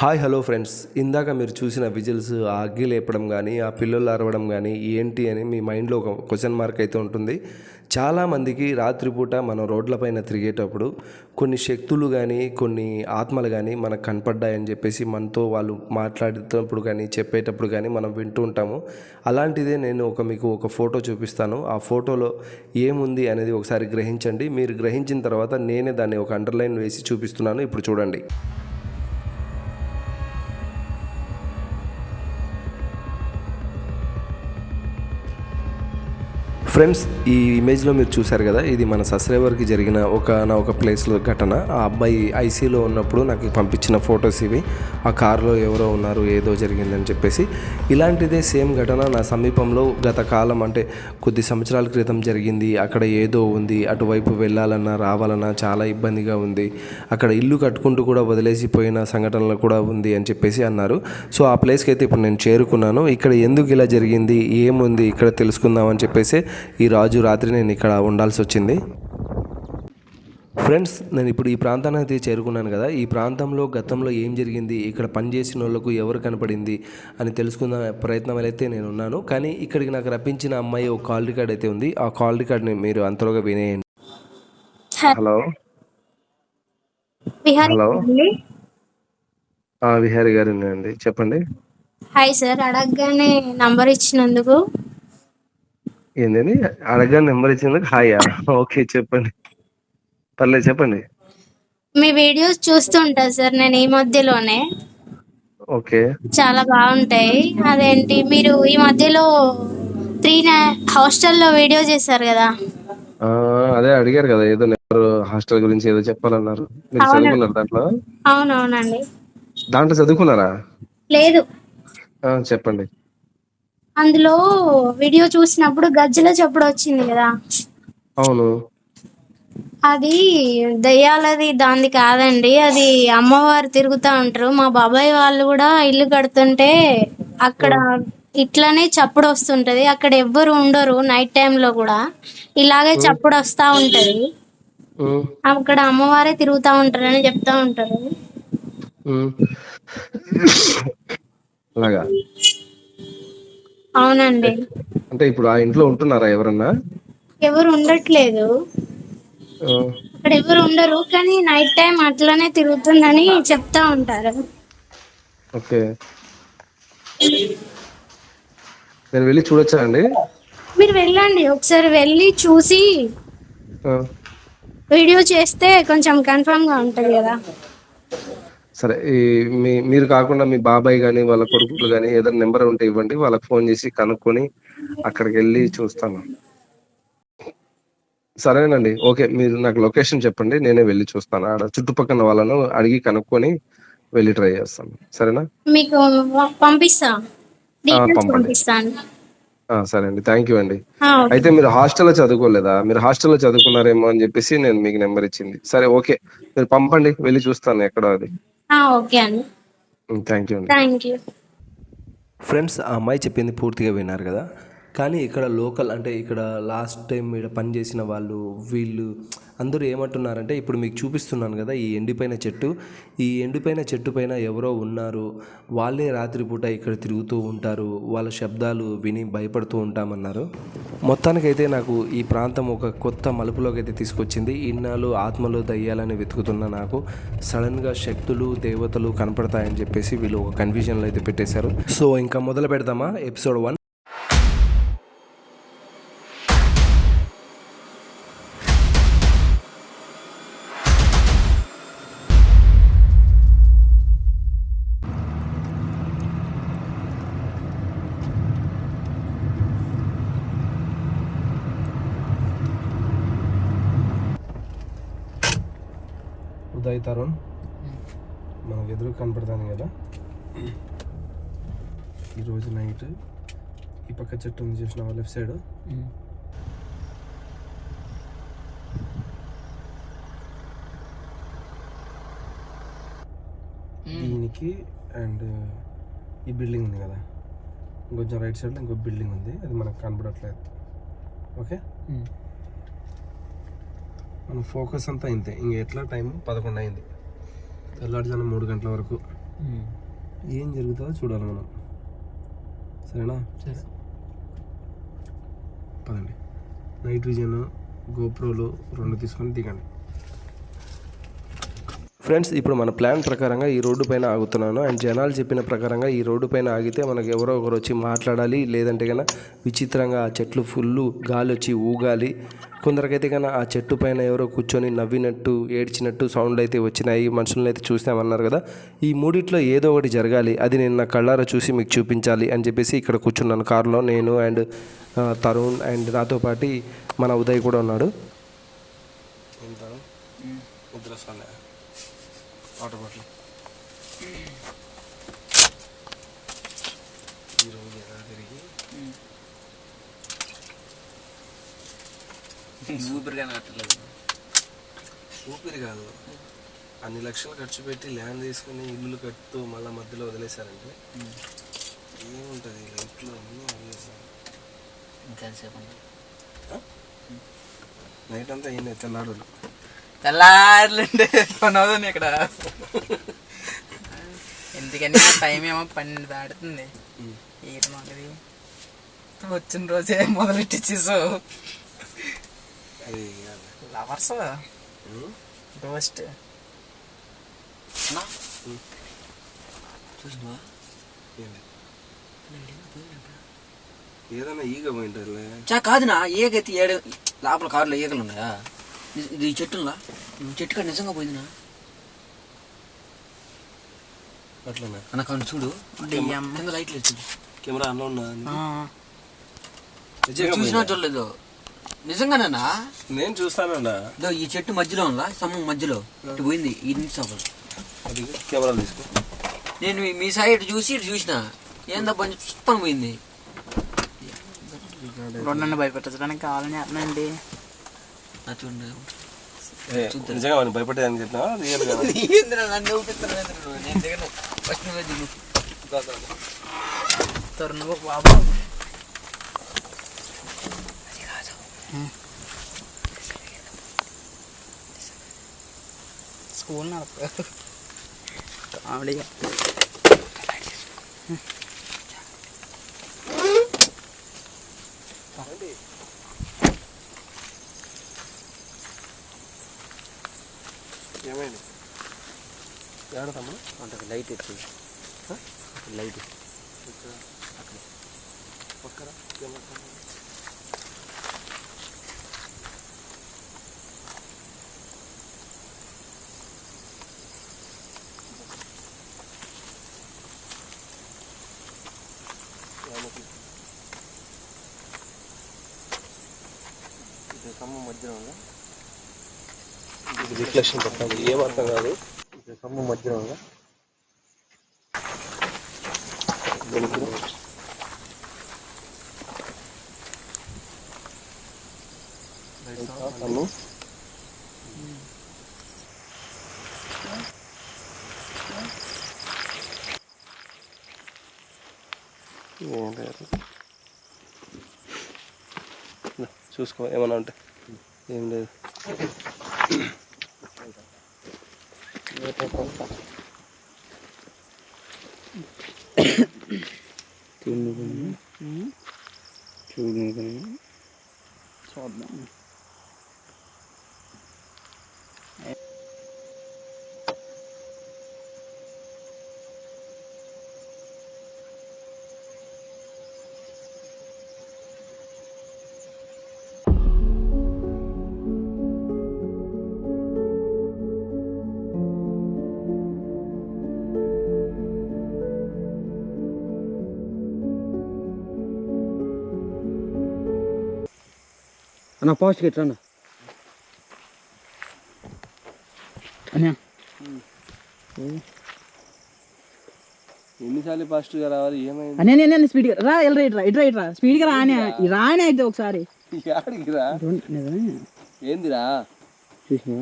Hi hello friends. ఇందాక మీరు చూసిన విజిల్స్ ఆ అగ్గి లేపడం కానీ ఆ పిల్లలు అరవడం కానీ ఏంటి అని మీ మైండ్లో ఒక క్వశ్చన్ మార్క్ అయితే ఉంటుంది. చాలామందికి రాత్రిపూట మనం రోడ్లపైన తిరిగేటప్పుడు కొన్ని శక్తులు కానీ కొన్ని ఆత్మలు కానీ మనకు కనపడ్డాయని చెప్పేసి మనతో వాళ్ళు మాట్లాడేటప్పుడు కానీ చెప్పేటప్పుడు కానీ మనం వింటూ ఉంటాము. అలాంటిదే నేను ఒక మీకు ఒక ఫోటో చూపిస్తాను. ఆ ఫోటోలో ఏముంది అనేది ఒకసారి గ్రహించండి. మీరు గ్రహించిన తర్వాత నేనే దాన్ని ఒక అండర్లైన్ వేసి చూపిస్తున్నాను. ఇప్పుడు చూడండి. ఫ్రెండ్స్ ఈ ఇమేజ్లో మీరు చూశారు కదా ఇది మన సబ్స్క్రైబర్కి జరిగిన ఒక నా ఒక ప్లేస్లో ఘటన. ఆ అబ్బాయి ఐసీలో ఉన్నప్పుడు నాకు పంపించిన ఫొటోస్ ఇవి. ఆ కారులో ఎవరో ఉన్నారు ఏదో జరిగిందని చెప్పేసి. ఇలాంటిదే సేమ్ ఘటన నా సమీపంలో గత కాలం అంటే కొద్ది సంవత్సరాల క్రితం జరిగింది. అక్కడ ఏదో ఉంది అటువైపు వెళ్ళాలన్నా రావాలన్నా చాలా ఇబ్బందిగా ఉంది. అక్కడ ఇల్లు కట్టుకుంటూ కూడా వదిలేసిపోయిన సంఘటనలు కూడా ఉంది అని చెప్పేసి అన్నారు. సో ఆ ప్లేస్కి అయితే ఇప్పుడు నేను చేరుకున్నాను. ఇక్కడ ఎందుకు ఇలా జరిగింది ఏముంది ఇక్కడ తెలుసుకుందాం అని చెప్పేసి ఈ రాజు రాత్రి నేను ఇక్కడ ఉండాల్సి వచ్చింది. ఫ్రెండ్స్ నేను ఇప్పుడు ఈ ప్రాంతాన్ని అయితే చేరుకున్నాను కదా. ఈ ప్రాంతంలో గతంలో ఏం జరిగింది? ఇక్కడ పనిచేసిన వాళ్ళకు ఎవరు కనపడింది? అని తెలుసుకున్న ప్రయత్నం అయితే నేను ఉన్నాను. కానీ ఇక్కడికి నాకు రప్పించిన అమ్మాయి ఒక కాల్ రికార్డ్ అయితే ఉంది. ఆ కాల్ రికార్డ్ని మీరు అంతలోగా వినేయండి. హలో. విహారీ హలో. విహారి గారు అండి చెప్పండి. హాయ్ సార్ అడగగానే నంబర్ ఇచ్చినందుకు. ఏంటండి అడగా నెంబర్ ఇచ్చినందుకు హాయా ఓకే చెప్పండి. పర్లేదు చెప్పండి. మీ వీడియోస్ చూస్తుంటా సార్ నేను ఈ మధ్యలోనే. ఓకే. చాలా బాగుంటాయి. అదేంటి మీరు ఈ మధ్యలో త్రీ హాస్టల్లో వీడియో చేశారు కదా? ఆ, అదే అడిగారు కదా ఏదో నెంబర్ హాస్టల్ గురించి ఏదో చెప్పాలన్నారు. మీరు అవును. చదువుకున్నారు దాంట్లో? అవునవునండి దాంట్లో చదువుకున్నారా? లేదు. ఆ, చెప్పండి. అందులో వీడియో చూసినప్పుడు గజ్జల చప్పుడు వచ్చింది కదా. అవును. అది దయ్యాలది దాంది కాదండి అది అమ్మవారు తిరుగుతా ఉంటారు. మా బాబాయ్ వాళ్ళు కూడా ఇల్లు కడుతుంటే అక్కడ ఇట్లానే చప్పుడు వస్తుంటది. అక్కడ ఎవ్వరు ఉండరు నైట్ టైంలో కూడా. ఇలాగే చప్పుడు వస్తా ఉంటది. అక్కడ అమ్మవారే తిరుగుతా ఉంటారని చెప్తా ఉంటారు. అలాగా. అవునండి. అంటే ఇప్పుడు ఆ ఇంట్లో ఉంటున్నారా ఎవరన్నా? ఎవరు ఉండట్లేదు. అక్కడ ఎవరు ఉండరు కానీ నైట్ టైం అట్లనే తిరుగుతుందని చెప్తా ఉంటారు. ఓకే. నేను వెళ్ళి చూడొచ్చా అండి? మీరు వెళ్ళండి ఒకసారి వెళ్ళి చూసి వీడియో చేస్తే కొంచెం కన్ఫర్మ్గా ఉంటది కదా. సరే ఈ మీ మీరు కాకుండా మీ బాబాయ్ కానీ వాళ్ళ కొడుకులు కానీ ఏదైనా నెంబర్ ఉంటే ఇవ్వండి. వాళ్ళకి ఫోన్ చేసి కనుక్కొని అక్కడికి వెళ్ళి చూస్తాను. సరేనండి. ఓకే మీరు నాకు లొకేషన్ చెప్పండి. నేనే వెళ్ళి చూస్తాను. ఆడ చుట్టుపక్కల వాళ్ళను అడిగి కనుక్కొని వెళ్ళి ట్రై చేస్తాను. సరేనా? మీకు. పంపిస్తాను సరే అండి. థ్యాంక్ యూ అండి. అయితే మీరు హాస్టల్లో చదువుకోలేదా? మీరు హాస్టల్లో చదువుకున్నారేమో అని చెప్పేసి నేను మీకు నెంబర్ ఇచ్చింది. సరే ఓకే. మీరు పంపండి. వెళ్ళి చూస్తాను ఎక్కడో అది. ఓకే అండి. థ్యాంక్ యూ అండి. థ్యాంక్ యూ ఫ్రెండ్స్ ఆ అమ్మాయి చెప్పింది పూర్తిగా విన్నారు కదా? కానీ ఇక్కడ లోకల్ అంటే ఇక్కడ లాస్ట్ టైం ఇక్కడ పనిచేసిన వాళ్ళు వీళ్ళు అందరూ ఏమంటున్నారంటే ఇప్పుడు మీకు చూపిస్తున్నాను కదా ఈ ఎండిపోయిన చెట్టు. ఈ ఎండిపోయిన చెట్టు పైన ఎవరో ఉన్నారు. వాళ్ళే రాత్రిపూట ఇక్కడ తిరుగుతూ ఉంటారు. వాళ్ళ శబ్దాలు విని భయపడుతూ ఉంటామన్నారు. మొత్తానికైతే నాకు ఈ ప్రాంతం ఒక కొత్త మలుపులోకి అయితే తీసుకొచ్చింది. ఇన్నాళ్ళు ఆత్మలు దయ్యాలని వెతుకుతున్న నాకు సడన్గా శక్తులు దేవతలు కనపడతాయని చెప్పేసి వీళ్ళు ఒక కన్ఫ్యూజన్లో అయితే పెట్టేశారు. సో ఇంకా మొదలు పెడదామా? ఎపిసోడ్ వన్ ఉదయ్ తరుణ్ మనకు ఎదురు కనపడతాను కదా. ఈరోజు నైట్ ఈ పక్క చెట్టు ఉంది చూసిన లెఫ్ట్ సైడ్? దీనికి అండ్ ఈ బిల్డింగ్ ఉంది కదా. ఇంకొంచెం రైట్ సైడ్లో ఇంకో బిల్డింగ్ ఉంది. అది మనకు కనబడట్లేదు ఓకే? మన ఫోకస్ అంతా ఇంతే. ఇంక ఎట్లా టైం పదకొండు అయింది. తెల్లారుజాము మూడు గంటల వరకు. ఏం జరుగుతుందో చూడాలి మనం. సరేనా? సరే. పదండి. నైట్ విజన్ గోప్రోలు రెండు తీసుకొని దిగండి. ఫ్రెండ్స్ ఇప్పుడు మన ప్లాన్ ప్రకారంగా ఈ రోడ్డు పైన ఆగుతున్నాను. అండ్ జనాలు చెప్పిన ప్రకారంగా ఈ రోడ్డు పైన ఆగితే మనకు ఎవరో ఒకరు వచ్చి మాట్లాడాలి. లేదంటే కన్నా విచిత్రంగా ఆ చెట్లు ఫుల్లు గాలి వచ్చి ఊగాలి. కొందరికైతే కన్నా ఆ చెట్టు పైన ఎవరో కూర్చొని నవ్వినట్టు ఏడ్చినట్టు సౌండ్ అయితే వచ్చినాయి. మనుషులను అయితే చూస్తామన్నారు కదా. ఈ మూడిట్లో ఏదో ఒకటి జరగాలి. అది నేను నా కళ్ళారా చూసి మీకు చూపించాలి అని చెప్పేసి ఇక్కడ కూర్చున్నాను. కారులో నేను అండ్ తరుణ్ అండ్ నాతో పాటు మన ఉదయ్ కూడా ఉన్నాడు. వాటర్ బాటిల్ ఈరోజు ఎలా తిరిగి ఊపిరిగా నాటలేదు ఊపిరి కాదు. అన్ని లక్షలు ఖర్చు పెట్టి ల్యాండ్ తీసుకుని ఇల్లు కట్టుతూ మళ్ళీ మధ్యలో వదిలేశారంటే? ఏముంటుంది? లైఫ్లో అన్నీ వదిలేసాం ఇంకెంతసేపు ఉంది? నైట్ అంతా అయింది తెల్లాడు తెల్లారులుండే పని అవుతుంది ఇక్కడ ఎందుకని టైం ఏమో పన్నెండు దాటుతుంది. ఏంటి మాకది వచ్చిన రోజే మొదలెట్టించేసావు అది లవర్స్ రోస్ట్ చూసినా ఏదైనా ఈగ పోయింటారులే. చా కాదునా ఏగైతే ఏడు లోపల కారులో ఈగలు ఉన్నాయా ఇది- ఈ చెట్టులా? ఈ చెట్టు కాడ నిజంగా పోయిందినా అట్లనా? అన్న కానీ చూడు కింద లైట్లు వచ్చింది. కెమెరా ఆన్లో ఉన్నా చూసినా? చూడలేదు. నిజంగానేనా నేను చూస్తానన్నా ఈ చెట్టు మధ్యలో ఉందా? స్తంభం మధ్యలో. ఇటు పోయింది. ఈ నుంచి అవ్వాలి అది కెమెరా తీసుకో. నేను మీ- మీ సైడ్ చూసి ఇటు చూసిన. ఏందబ్బా అని చూస్తాను పోయింది. నన్ను భయపెట్టడానికి కావాలని ఏ, నిజంగా వాడిని భయపడేదని చెప్పినా రియల్గా ఏందిరా నన్ను ఊపిస్తున్నావు ఏందిరా నువ్వు? నేను దిగను ఫస్ట్ నువ్వే దిగు తరుణు బాబు స్కూల్ నడప కామెడీగా ఏమైంది? ఏడ తమ్ముడు? అంటే లైట్ ఎత్తు. లైట్ పక్కన. కెమెరా రిఫ్లెక్షన్ పడుతుంది ఏం అర్థం కాదు. సమ్ము మధ్యలో ఉందా? ఏం లేదు. చూసుకో ఏమన్నా ఉంటే. ఏం లేదు. Rosa. అన్న ఫాస్ట్ ఎట్లా అన్న. ఎన్నిసార్లు ఫాస్ట్గా రావాలి ఏమైంది? అనే నేను స్పీడ్గా రా. వెళ్ళరా ఇట్రా ఇట్రా ఇట్రా స్పీడ్గా రానే రానే అయితే ఒకసారి. ఏందిరా? చూసినా.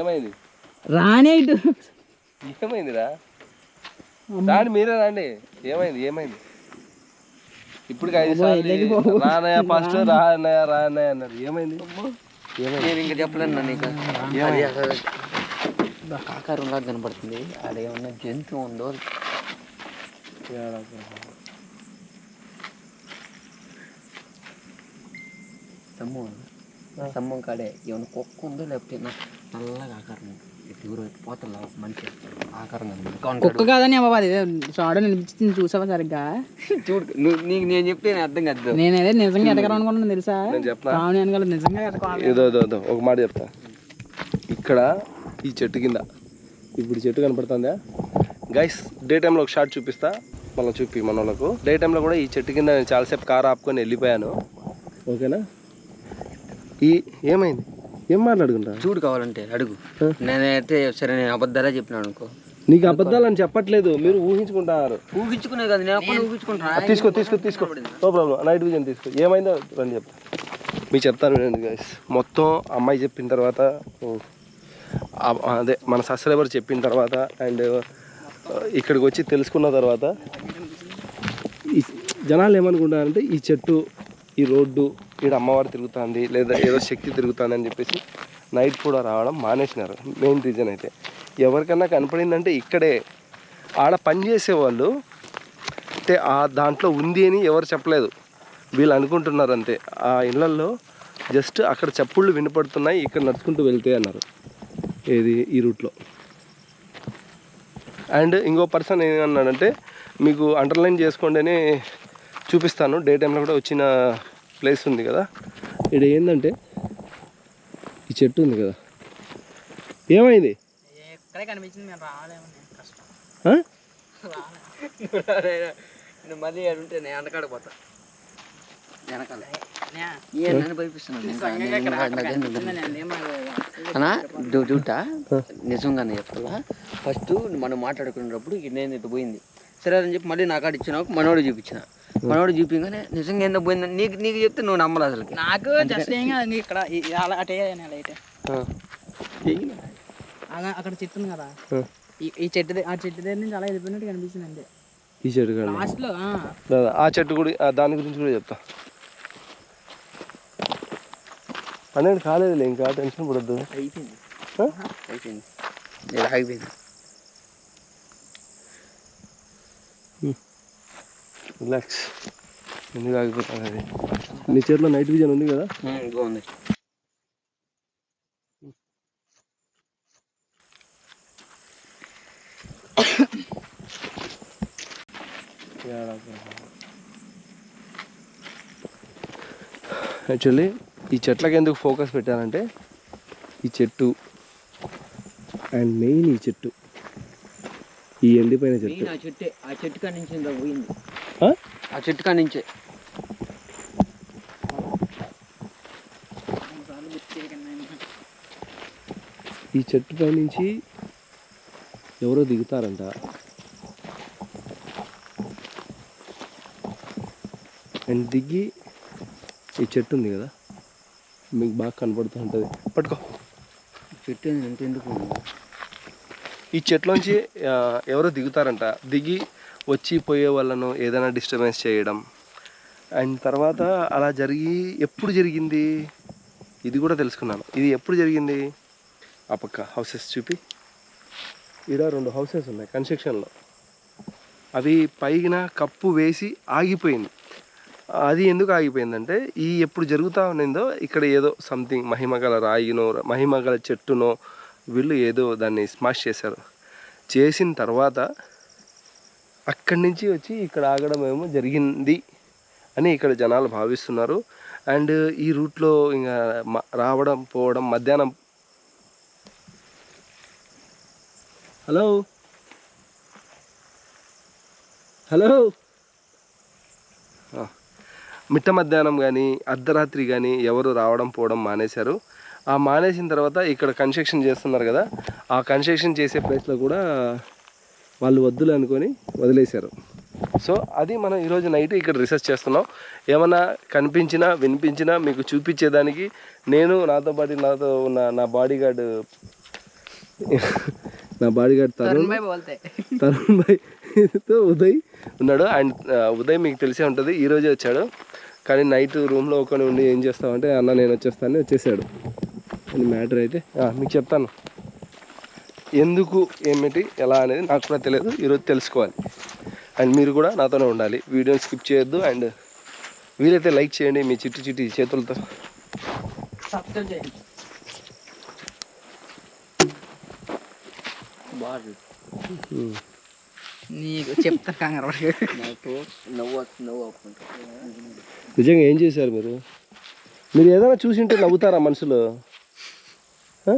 ఏమైంది? రానే ఇటు. ఏమైందిరా? రాండి మీరే రండి. ఏమైంది ఏమైంది? ఇప్పుడు ఐదు సార్లు రానయ్య ఫస్ట్ రానయ్య రానయ్య అన్నారు ఏమైంది? నేను ఇంకా చెప్పలేను నన్ను ఇంకా అది అసలు ఆకారం లాగా కనపడుతుంది. అది ఏమన్నా జంతువు ఉందో? స్తంభం స్తంభం కాడే ఏమైనా కుక్క ఉందో లేకపోతే నల్లగా ఆకారం కుక్క కాదని బాబా అది చాడు నిలిపించింది చూసావా సరిగ్గా? చూడు నీకు నేను చెప్తే నేను అర్థం కాదు. నేను అదే నిజంగా ఎడగరనుకున్నాను తెలుసా? నేను చెప్పనా? రావణి అనగల నిజంగా ఎడకాలి ఏదో ఏదో ఏదో ఒక మాట చెప్తా. ఇక్కడ ఈ చెట్టు కింద ఇప్పుడు చెట్టు కనపడుతుందా? గైస్ డే టైంలో ఒక షార్ట్ చూపిస్తా. మళ్ళీ చూపి మన వాళ్ళకు డే టైంలో కూడా ఈ చెట్టు కింద నేను చాలాసేపు కార్ ఆపుకొని వెళ్ళిపోయాను. ఓకేనా ఈ ఏమైంది? ఏం మాట్లాడుకుంటా చూడు కావాలంటే అడుగు. నేనైతే సరే నేను అబద్ధాలే చెప్పినాను అనుకో. నీకు అబద్ధాలని చెప్పట్లేదు మీరు ఊహించుకుంటారు. ఊహించుకునే కదా నేను ఊహించుకుంటున్నా తీసుకో తీసుకో తీసుకో. నో ప్రాబ్లం నైట్ విజన్ తీసుకో. ఏమైందో రండి చెప్తా. మీకు చెప్తాను మొత్తం అమ్మాయి చెప్పిన తర్వాత అదే మన సబ్స్క్రైబర్ చెప్పిన తర్వాత అండ్ ఇక్కడికి వచ్చి తెలుసుకున్న తర్వాత ఈ జనాలు ఏమనుకుంటారంటే ఈ చెట్టు ఈ రోడ్డు ఇక్కడ అమ్మవారు తిరుగుతుంది లేదా ఏదో శక్తి తిరుగుతుంది అని చెప్పేసి నైట్ కూడా రావడం మానేసినారు మెయిన్ రీజన్ అయితే. ఎవరికన్నా కనపడిందంటే ఇక్కడే. ఆడ పని చేసేవాళ్ళు అంటే ఆ దాంట్లో ఉంది అని ఎవరు చెప్పలేదు. వీళ్ళు అనుకుంటున్నారు అంతే. ఆ ఇళ్ళల్లో జస్ట్ అక్కడ చప్పుళ్ళు వినపడుతున్నాయి ఇక్కడ నడుచుకుంటూ వెళ్తే అన్నారు. ఏది? ఈ రూట్లో అండ్ ఇంకో పర్సన్ ఏమన్నాడంటే మీకు అండర్లైన్ చేసుకోండి చూపిస్తాను. డే టైంలో కూడా వచ్చిన ప్లేస్ ఉంది కదా. ఇక్కడ ఏంటంటే ఈ చెట్టు ఉంది కదా. ఏమైంది? మళ్ళీ ఉంటే నేను డ్యూటా నిజంగానే చెప్పాలా? ఫస్ట్ మనం మాట్లాడుకునేటప్పుడు నేను ఇటు పోయింది. సరే అని చెప్పి మళ్ళీ నాకు ఇచ్చిన మనోడు చూపించిన. మనోడు చూపించగానే నిజంగా ఏందో పోయింది నీకు నీకు చెప్తే నువ్వు నమ్మలు అసలు నాకు జస్ట్ ఏం కాదు ఇంక ఇక్కడ అలా అటే ఆ. అక్కడ చెట్టు ఉంది కదా. ఈ చెట్టు ఆ చెట్టు దగ్గర నుంచి అలా వెళ్ళిపోయినట్టు కనిపిస్తుంది అంతే. ఈ చెట్టు కాడ. లాస్ట్లో ఆ, చెట్టు కూడా దాని గురించి కూడా చెప్తా. పన్నెండు కాలేదులే ఇంకా టెన్షన్ పడద్దు. అయిపోయింది? అయిపోయింది. ఆగిపోయింది రిలాక్స్ ఎందుకు ఆగిపోతాను అది నీ చేతిలో నైట్ విజన్ ఉంది కదా? బాగుంది యాక్చువల్లీ ఈ చెట్లకి ఎందుకు ఫోకస్ పెట్టానంటే ఈ చెట్టు అండ్ మెయిన్ ఈ చెట్టు. ఈ ఎండిపోయిన చెట్టు. మెయిన్ ఆ చెట్టే ఆ చెట్టు నుంచి పోయింది. ఆ? చెట్టు కాడి నుంచే. ఈ చెట్టు పై నుంచి ఎవరో దిగుతారంట. అండ్ దిగి ఈ చెట్టు ఉంది కదా మీకు బాగా కనపడుతూ ఉంటుంది. పట్టుకో. చెట్టు ఎంత ఎందుకు? ఈ చెట్లోంచి ఎవరో దిగుతారంట. దిగి వచ్చి పోయే వాళ్ళను ఏదైనా డిస్టర్బెన్స్ చేయడం. అండ్ తర్వాత అలా జరిగి ఎప్పుడు జరిగింది? ఇది కూడా తెలుసుకున్నాను. ఇది ఎప్పుడు జరిగింది? ఆ పక్క హౌసెస్ చూపి. ఈడ రెండు హౌసెస్ ఉన్నాయి కన్స్ట్రక్షన్లో. అవి పైన కప్పు వేసి ఆగిపోయింది. అది ఎందుకు ఆగిపోయిందంటే ఈ ఎప్పుడు జరుగుతూ ఉన్నదో ఇక్కడ ఏదో సంథింగ్ మహిమగల రాయినో మహిమగల చెట్టునో వీళ్ళు ఏదో దాన్ని స్మాష్ చేశారు. చేసిన తర్వాత అక్కడి నుంచి వచ్చి ఇక్కడ ఆగడం ఏమో జరిగింది అని ఇక్కడ జనాలు భావిస్తున్నారు. అండ్ ఈ రూట్లో ఇంకా రావడం పోవడం మధ్యాహ్నం. హలో? హలో? మిట్ట మధ్యాహ్నం కానీ అర్ధరాత్రి కానీ ఎవరు రావడం పోవడం మానేశారు. ఆ మానేసిన తర్వాత ఇక్కడ కన్స్ట్రక్షన్ చేస్తున్నారు కదా ఆ కన్స్ట్రక్షన్ చేసే ప్లేస్లో కూడా వాళ్ళు వద్దులు అనుకొని వదిలేశారు. సో అది మనం ఈరోజు నైట్ ఇక్కడ రీసెర్చ్ చేస్తున్నాం. ఏమన్నా కనిపించినా వినిపించినా మీకు చూపించేదానికి నేను నాతో పాటు నాతో ఉన్న నా బాడీ గార్డ్ నా బాడీ గార్డ్ తరుణ్ తరుణ్ భాయ్తో ఉదయ్ ఉన్నాడు. అండ్ ఉదయ్ మీకు తెలిసే ఉంటుంది ఈ రోజే వచ్చాడు. కానీ నైట్ రూమ్లో ఒకని ఉండి ఏం చేస్తామంటే అన్న నేను వచ్చేస్తానని వచ్చేసాడు. మ్యాటర్ అయితే మీకు చెప్తాను. ఎందుకు ఏమిటి ఎలా అనేది నాకు కూడా తెలియదు. ఈరోజు తెలుసుకోవాలి. అండ్ మీరు కూడా నాతోనే ఉండాలి. వీడియోని స్కిప్ చేయొద్దు. అండ్ వీలైతే లైక్ చేయండి. మీ చిట్టి చిట్టి చేతులతో. నీకు చెప్తా కంగారు నిజంగా ఏం చేశారు మీరు? మీరు ఏదైనా చూసింటే నవ్వుతారా మనసులో ఆ?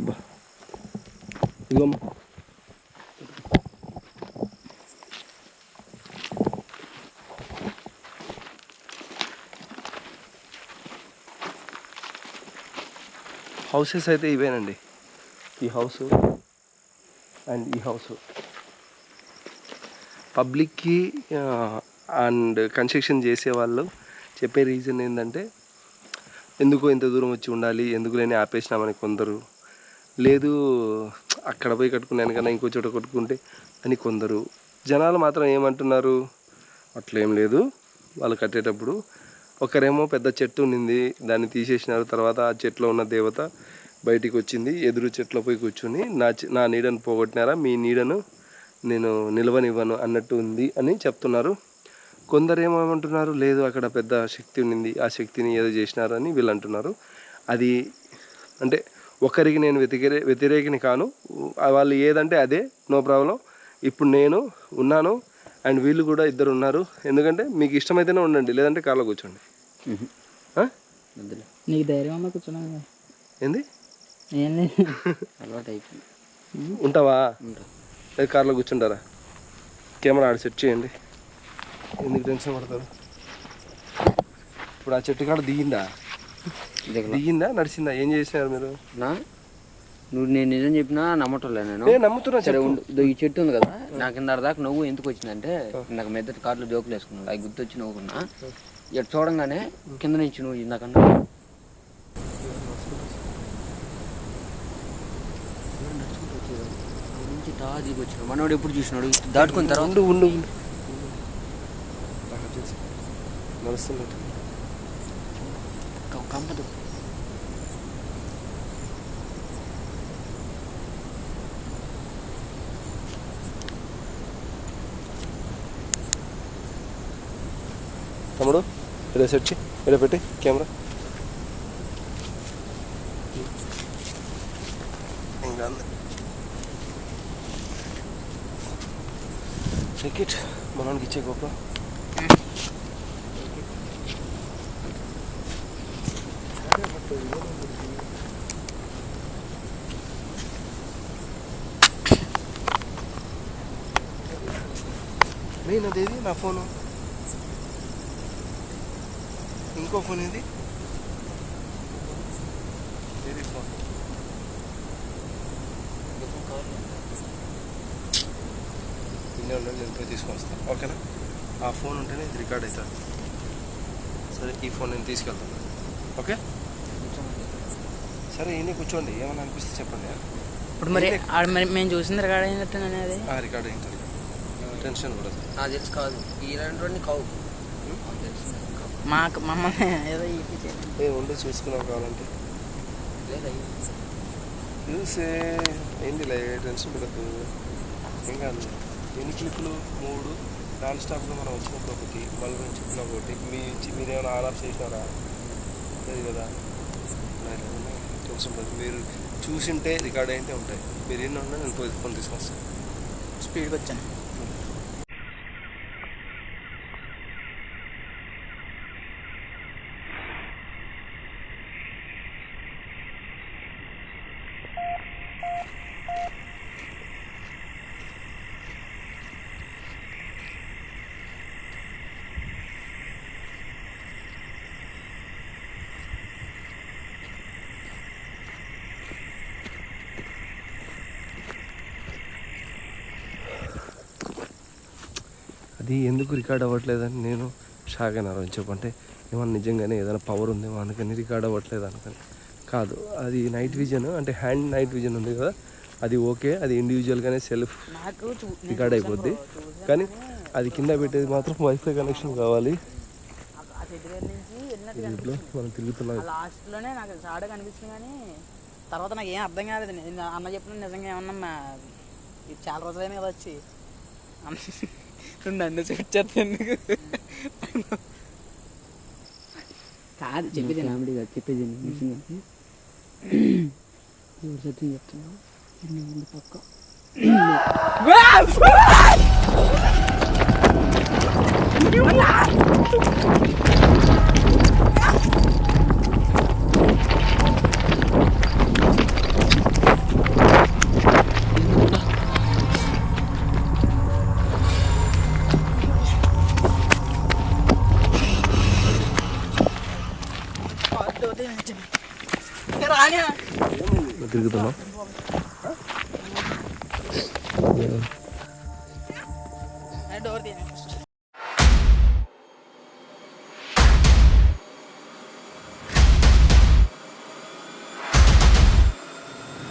బా. ఇదిగోమ్మా హౌసెస్ అయితే ఇవేనండి. ఈ హౌస్ అండ్ ఈ హౌస్. పబ్లిక్కి అండ్ కన్స్ట్రక్షన్ చేసే వాళ్ళు చెప్పే రీజన్ ఏంటంటే ఎందుకు ఇంత దూరం వచ్చి ఉండాలి ఎందుకు లేని ఆపేసినామని కొందరు లేదు అక్కడ పోయి కట్టుకున్నాను కన్నా ఇంకో చోట కట్టుకుంటే అని కొందరు. జనాలు మాత్రం ఏమంటున్నారు? అట్లేం లేదు. వాళ్ళు కట్టేటప్పుడు ఒకరేమో పెద్ద చెట్టు ఉండింది దాన్ని తీసేసినారు. తర్వాత ఆ చెట్లో ఉన్న దేవత బయటికి వచ్చింది ఎదురు చెట్లో పోయి కూర్చుని నా నా నీడను పోగొట్టినారా? మీ నీడను నేను నిలవనివ్వను అన్నట్టు ఉంది అని చెప్తున్నారు. కొందరు ఏమంటున్నారు? లేదు అక్కడ పెద్ద శక్తి ఉండింది ఆ శక్తిని ఏదో చేసినారని వీళ్ళు అంటున్నారు. అది అంటే ఒకరికి నేను వ్యతిరే వ్యతిరేకిని కాను. వాళ్ళు ఏదంటే అదే నో ప్రాబ్లం. ఇప్పుడు నేను ఉన్నాను అండ్ వీళ్ళు కూడా ఇద్దరు ఉన్నారు. ఎందుకంటే మీకు ఇష్టమైతేనే ఉండండి లేదంటే కార్లో కూర్చోండి. నీకు ధైర్యం ఏంది? ఉంటావా? ఉంటా. లేదు కార్లో కూర్చుంటారా? కెమెరా ఆడ సెట్ చేయండి. ఎందుకు టెన్షన్ పడతారు? ఇప్పుడు ఆ చెట్టు కాడ దిగిందా. దిగిందా? నడిచిందా? ఏం చేసినారు మీరు? నా? నువ్వు నేను నిజం చెప్పినా నమ్మటంలే నేను. ఏ నమ్ముతున్నా సరే చెప్పు. ఉండు. ఇదో ఈ చెట్టు ఉంది కదా నాకు ఇందాక దాకా నవ్వు ఎందుకు వచ్చిందంటే నాకు మెద్దటి కార్లో జోకులు వేసుకున్నాడు అవి గుర్తొచ్చి నవ్వుకున్నా. ఇటు చూడంగానే కింద నుంచి నువ్వు ఇందాకన్నా. వచ్చినాడు మనోడు ఎప్పుడు చూసినాడు? ఇటు దాటుకున్న తర్వాత. ఉండు ఉండు. నడుస్తున్నట్టు కంపదు ఇక్కడ సెట్ చేయి. ఇక్కడ పెట్టి కెమెరా. ఇంకా టికెట్ మనోనికి ఇచ్చే గొప్ప మెయిన్ అదేది? నా ఫోను ఇంకో ఫోన్ ఏది ఏది ఫోన్. ఉండండి నేను పోయి తీసుకొని వస్తాను ఓకేనా? ఆ ఫోన్ ఉంటేనే ఇది రికార్డ్ అవుతుంది. సరే ఈ ఫోన్ నేను తీసుకెళ్తాను. ఓకే? సరే ఈయన కూర్చోండి. ఏమైనా అనిపిస్తే చెప్పండి ఇప్పుడు మరి ఆడ మరి మేము చూసింది రికార్డ్ అయినట్టున్నానే అది ఆ రికార్డ్ అయింటుంది టెన్షన్ కూడా నాకు తెలుసు కాదు. తెలుసు కావు. మాకు మమ్మల్ని ఏదో ఇప్పించేది. ఏ ఉండి చూసుకున్నాం కావాలంటే. చూసే లే టెన్షన్ పడద్దు ఏం కాదు. ఎన్ని క్లిప్పులు? మూడు. నాన్ స్టాప్గా మనం వచ్చినప్పుడు ఒకటి మళ్ళీ నేను చెప్పిన ఒకటి. మీ ఇచ్చి మీరు ఏమైనా ఆన్ ఆఫ్ చేసినారా? లేదు కదా. టెన్షన్ పడదు మీరు చూసింటే రికార్డ్ అయింటే ఉంటాయి. మీరు ఎన్ని ఉన్నా నేను పోయి ఫోన్ తీసుకొస్తాను స్పీడ్కి వచ్చాను. అది ఎందుకు రికార్డ్ అవ్వట్లేదని నేను షాక్ అయినారు చెప్పంటే ఏమన్నా నిజంగానే ఏదైనా పవర్ ఉందేమో అందుకని రికార్డ్ అవ్వట్లేదు అనుకని. కాదు అది నైట్ విజన్ అంటే హ్యాండ్ నైట్ విజన్ ఉంది కదా అది ఓకే అది ఇండివిజువల్గానే సెల్ఫ్ రికార్డ్ అయిపోద్ది. కానీ అది కింద పెట్టేది మాత్రం వైఫై కనెక్షన్ కావాలి. మనం తిరుగుతున్నాం. ఆ లాస్ట్లోనే నాకు చాడ కనిపించింది కానీ తర్వాత నాకు ఏం అర్థం కాలేదు. నేను అన్న చెప్పిన నిజంగా ఏమన్నా ఇది చాలా రోజులైన కదా వచ్చి. అన్న- నన్ను చూపించేది ఎందుకు? కాదు చెప్పేది కామెడీ కాదు చెప్పేది ఎవరు సత్యం ఉంది పక్క.